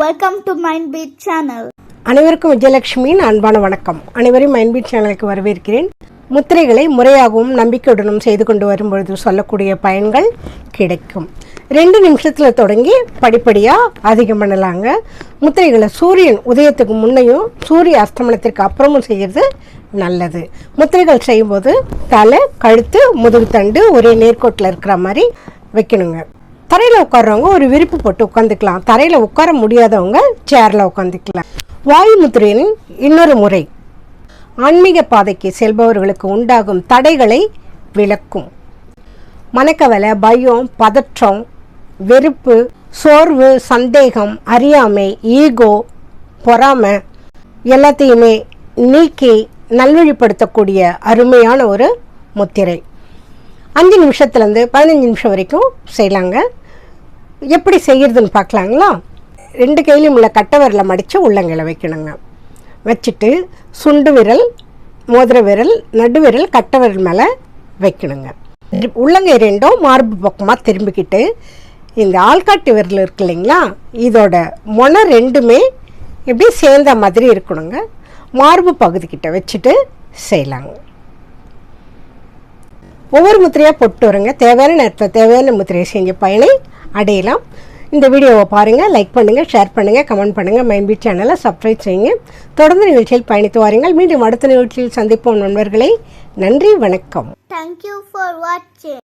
Welcome to mind beat channel அனைவருக்கும் விஜயலட்சுமியின் அன்பான வணக்கம். அனைவரும் மைண்ட் பீட் சேனலுக்கு வரவேற்கிறேன். முத்திரைகளை முறையாகவும் நம்பிக்கையுடனும் செய்து கொண்டு வரும்பொழுது சொல்லக்கூடிய பயன்கள் கிடைக்கும். ரெண்டு நிமிஷத்தில் தொடங்கி படிப்படியாக அதிகம் பண்ணலாங்க. முத்திரைகளை சூரியன் உதயத்துக்கு முன்னையும் சூரிய அஸ்தமனத்திற்கு அப்புறமும் செய்கிறது நல்லது. முத்திரைகள் செய்யும்போது தலை கழுத்து முதுகுத்தண்டு ஒரே நேர்கோட்டில் இருக்கிற மாதிரி வைக்கணுங்க. தரையில் உட்காடுறவங்க ஒரு விரிப்பு போட்டு உட்காந்துக்கலாம் தரையில் உட்கார முடியாதவங்க சேரில் உட்காந்துக்கலாம் வாயு முத்திரையின் இன்னொரு முறை. ஆன்மீக பாதைக்கு செல்பவர்களுக்கு உண்டாகும் தடைகளை விளக்கும். மனக்கவலை பயம் பதற்றம் வெறுப்பு சோர்வு சந்தேகம் அறியாமை ஈகோ பொறாமை எல்லாத்தையுமே நீக்கி நல்வழிப்படுத்தக்கூடிய அருமையான ஒரு முத்திரை. அஞ்சு நிமிஷத்துலேருந்து பதினஞ்சு நிமிஷம் வரைக்கும் செய்யலாங்க. எப்படி செய்கிறதுன்னு பார்க்கலாங்களா? ரெண்டு கையிலையும் உள்ள கட்டவரில் விரலை மடித்து உள்ளங்கையில் வைக்கணுங்க. வச்சுட்டு சுண்டு விரல் மோதிர விரல் நடு விரல் மேலே வைக்கணுங்க. உள்ளங்கை ரெண்டும் மார்பு பக்கமாக திரும்பிக்கிட்டு இந்த ஆள்காட்டு விரல் இருக்கு இல்லைங்களா? இதோட முனை ரெண்டுமே இப்படி சேர்ந்த மாதிரி இருக்கணுங்க. மார்பு பகுதிக்கிட்ட வச்சுட்டு செய்யலாங்க. ஒவ்வொரு முத்திரையாக போட்டு வருங்க. தேவையான நேரத்தில் தேவையான முத்திரையை செஞ்ச பயனை அடையலாம். இந்த வீடியோவை பாருங்கள் லைக் பண்ணுங்கள் ஷேர் பண்ணுங்கள் கமெண்ட் பண்ணுங்கள் மைன்பீட் சேனலை சப்ஸ்கிரைப் செய்யுங்க. தொடர்ந்து நிகழ்ச்சியில் பயணித்து வாருங்கள். மீண்டும் அடுத்த நிகழ்ச்சியில் சந்திப்போம் நண்பர்களை. நன்றி வணக்கம். தேங்க்யூ ஃபார் வாட்சிங்.